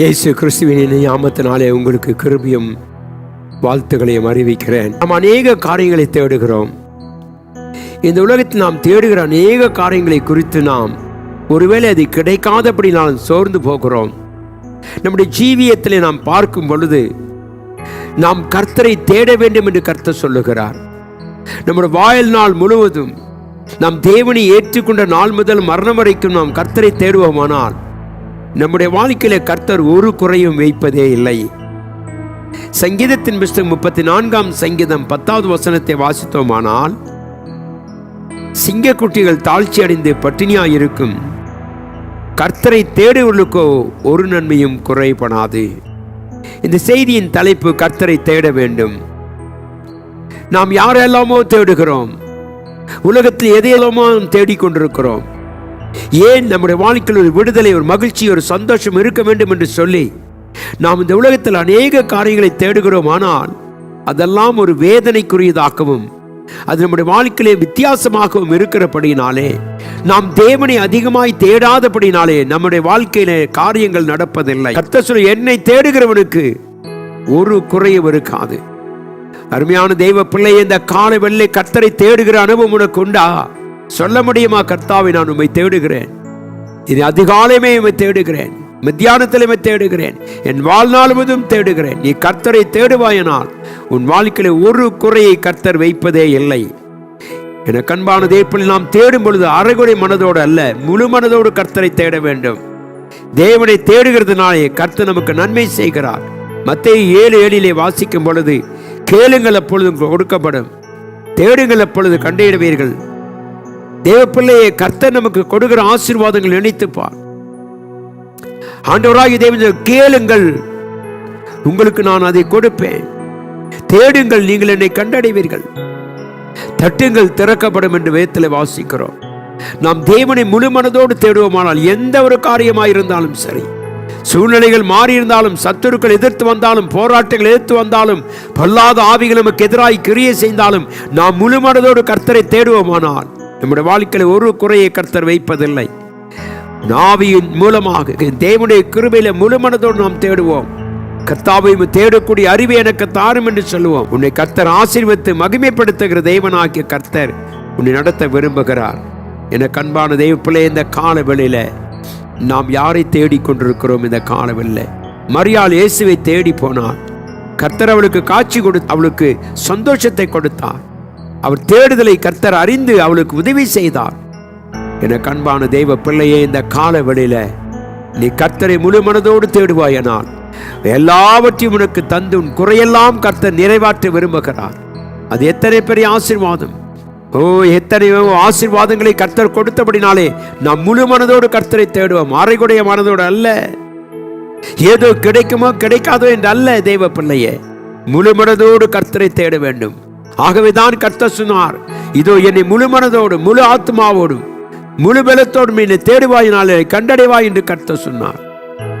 இயேசு கிறிஸ்துவின் நாமத்தினாலே உங்களுக்கு கிருபியும் வாழ்த்துக்களையும் அறிவிக்கிறேன். நாம் அநேக காரியங்களை தேடுகிறோம். இந்த உலகத்தில் நாம் தேடுகிற அநேக காரியங்களை குறித்து நாம் ஒருவேளை அது கிடைக்காதபடி நாம் சோர்ந்து போகிறோம். நம்முடைய ஜீவியத்தில் நாம் பார்க்கும் பொழுது நாம் கர்த்தரை தேட வேண்டும் என்று கர்த்தர் சொல்லுகிறார். நம்முடைய வாயல் நாள் முழுவதும் நாம் தேவனை ஏற்றுக்கொண்ட நாள் முதல் மரணம் வரைக்கும் நாம் கர்த்தரை தேடுவோமானால் நம்முடைய வாழ்க்கையில கர்த்தர் ஒரு குறையும் வைப்பதே இல்லை. சங்கீதத்தின் புஸ்தகம் முப்பத்தி நான்காம் சங்கீதம் பத்தாவது வசனத்தை வாசித்தோமானால் சிங்கக்குட்டிகள் தாழ்ச்சி அடைந்து பட்டினியாயிருக்கும். கர்த்தரை தேடுவர்களுக்கோ ஒரு நன்மையும் குறைபடாது. இந்த செய்தியின் தலைப்பு கர்த்தரை தேட வேண்டும். நாம் யாரெல்லாமோ தேடுகிறோம். உலகத்தில் எதையெல்லாமோ தேடிக்கொண்டிருக்கிறோம். ஏன் நம்முடைய வாழ்க்கையில் ஒரு விடுதலை ஒரு மகிழ்ச்சி ஒரு சந்தோஷம் இருக்க வேண்டும் என்று சொல்லி நாம் இந்த உலகத்தில் அநேக காரியங்களை தேடுகிறோம். ஆனால் அதெல்லாம் ஒரு வேதனைக்குரியதாகவும் அது நம்முடைய வாழ்க்கையிலே வித்தியாசமாகவும் இருக்கிறபடினாலே நாம் தேவனை அதிகமாய் தேடாதபடினாலே நம்முடைய வாழ்க்கையிலே காரியங்கள் நடப்பதில்லை. கர்த்தர் என்னை தேடுகிறவனுக்கு ஒரு குறையும் இருக்காது. அருமையான தெய்வ பிள்ளை இந்த காலை வெள்ளை கத்தரை தேடுகிற அனுபவம் உனக்கு உண்டா? சொல்ல முடியுமா கர்த்தாவை நான் உண்மை தேடுகிறேன். இது அதிகாலையுமே உண்மை தேடுகிறேன். மத்தியானத்திலுமே தேடுகிறேன். என் வாழ்நாள் முழுவதும் தேடுகிறேன். நீ கர்த்தரை தேடுவாயனால் உன் வாழ்க்கையில் ஒரு குறையை கர்த்தர் வைப்பதே இல்லை. என கண்பான தேப்பில் நாம் தேடும் பொழுது அரைகுறை மனதோடு அல்ல முழு மனதோடு கர்த்தரை தேட வேண்டும். தேவனை தேடுகிறதுனாலே கர்த்தர் நமக்கு நன்மை செய்கிறார். மத்திய ஏழு ஏழிலே வாசிக்கும் பொழுது கேளுங்கள் அப்பொழுது கொடுக்கப்படும். தேடுங்கள் அப்பொழுது கண்டிடுவீர்கள் தேவப்பிள்ளையை கர்த்தர் நமக்கு கொடுக்கிற ஆசீர்வாதங்கள் நினைத்துப்பார். ஆண்டவராகி தேவன் கேளுங்கள் உங்களுக்கு நான் அதை கொடுப்பேன். தேடுங்கள் நீங்கள் என்னை கண்டடைவீர்கள். தட்டுங்கள் திறக்கப்படும் என்று வேதத்தில் வாசிக்கிறோம். நாம் தேவனை முழு மனதோடு தேடுவோமானால் எந்த ஒரு காரியமாயிருந்தாலும் சரி. சூழ்நிலைகள் மாறியிருந்தாலும் சத்துருக்கள் எதிர்த்து வந்தாலும் போராட்டங்கள் எதிர்த்து வந்தாலும் பல்லாத ஆவிகள் நமக்கு எதிராகி கிரியை செய்தாலும் நாம் முழு மனதோடு கர்த்தரை தேடுவோமானால் நம்முடைய வாழ்க்கையில் ஒரு குறையை கர்த்தர் வைப்பதில்லை. நாவியின் மூலமாக தேவனுடைய கிருபையில முழு மனதோடு நாம் தேடுவோம். கர்த்தாவை தேடக்கூடிய அறிவை எனக்கு தாரும் என்று சொல்லுவோம். உன்னை கர்த்தர் ஆசீர்வத்து மகிமைப்படுத்துகிற தேவனாகிய கர்த்தர் உன்னை நடத்த விரும்புகிறார். என கண்பான தெய்வ பிள்ளை இந்த காலவெளியில நாம் யாரை தேடிக்கொண்டிருக்கிறோம் இந்த காலவெளியில? மரியாள் இயேசுவை தேடி போனார். கர்த்தர் அவளுக்கு காட்சி கொடு அவளுக்கு சந்தோஷத்தை கொடுத்தார். அவர் தேடுதலை கர்த்தர் அறிந்து அவளுக்கு உதவி செய்தார். என கண்பான தெய்வ பிள்ளையே இந்த கால வெளியில நீ கர்த்தரை முழு மனதோடு தேடுவாயனால் எல்லாவற்றையும் உனக்கு தந்து உன் குறையெல்லாம் கர்த்தர் நிறைவாற்ற விரும்புகிறார். அது எத்தனை பெரிய ஆசீர்வாதம். ஓ எத்தனையோ ஆசீர்வாதங்களை கர்த்தர் கொடுத்தபடினாலே நாம் முழு மனதோடு கர்த்தரை தேடுவோம். அரைகுடைய மனதோடு அல்ல. ஏதோ கிடைக்குமோ கிடைக்காதோ என்று அல்ல தெய்வ பிள்ளையே. முழு மனதோடு கர்த்தரை தேட வேண்டும். ஆகவேதான் கர்த்த சொன்னார் இதோ என்னை முழு மனதோடு முழு ஆத்மாவோடும் முழு பலத்தோடும் என்னை தேடுவாயினாலே கண்டடைவாய் என்று கர்த்த சொன்னார்.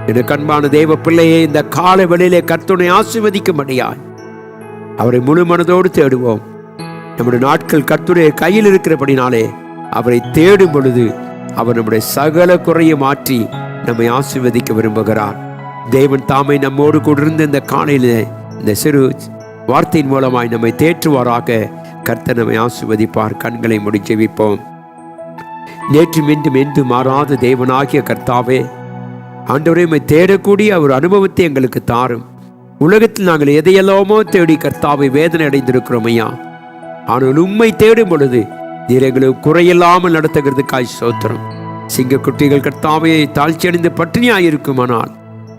என கண்பான தேவ பிள்ளையே இந்த கால வெளியிலே கர்த்தனை ஆசிர்வதிக்கும்படியாய் அவரை முழு மனதோடு தேடுவோம். நம்முடைய நாட்கள் கர்த்துடைய கையில் இருக்கிறபடினாலே அவரை தேடும் பொழுது அவர் நம்முடைய சகல குறையை மாற்றி நம்மை ஆசீர்வதிக்க விரும்புகிறார். தேவன் தாமை நம்மோடு கொண்டிருந்த இந்த காலையிலே இந்த சிறு வார்த்தையின் மூலமாய் நம்மை தேற்றுவாராக. கர்த்தர் நம்மை ஆசிர்வதிப்பார். கண்களை முடிச்சு வைப்போம் நேற்று மீண்டும் என்று மாறாத தேவனாகிய கர்த்தாவே ஆண்டவரை தேடக்கூடிய ஒரு அனுபவத்தை எங்களுக்கு தாரும். உலகத்தில் நாங்கள் எதையெல்லாமோ தேடி கர்த்தாவை வேதனை அடைந்திருக்கிறோம் ஐயா. ஆனால் உண்மை தேடும் பொழுது நீர் எங்களுக்கு குறையில்லாமல் நடத்துகிறதுக்காய் சோத்திரம் சிங்கக்குட்டிகள் கர்த்தாவையை தாழ்ச்சியடைந்து பட்டினியாயிருக்குமானால்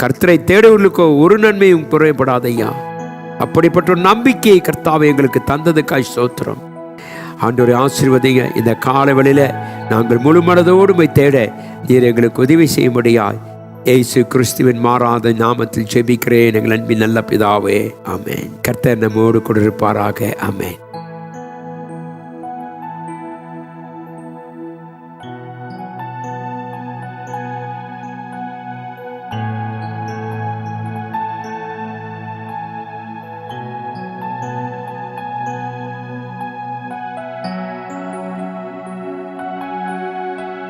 கர்த்தரை தேடுவர்களுக்கோ ஒரு நன்மையும் குறைபடாதையா அப்படிப்பட்ட ஒரு நம்பிக்கையை கர்த்தாவை எங்களுக்கு தந்ததுக்காய் சோத்திரம் ஆண்டோரை ஆசீர்வதிங்க. இந்த காலவெளியில் நாங்கள் முழு மனதோடு போய் தேட நீர் எங்களுக்கு உதவி செய்ய முடியாது ஏசு கிறிஸ்துவின் மாறாத நாமத்தில் ஜெபிக்கிறேன். எங்கள் அன்பின் நல்ல பிதாவே. அமேன் கர்த்தர் நம்மோடு கொண்டிருப்பாராக அமேன்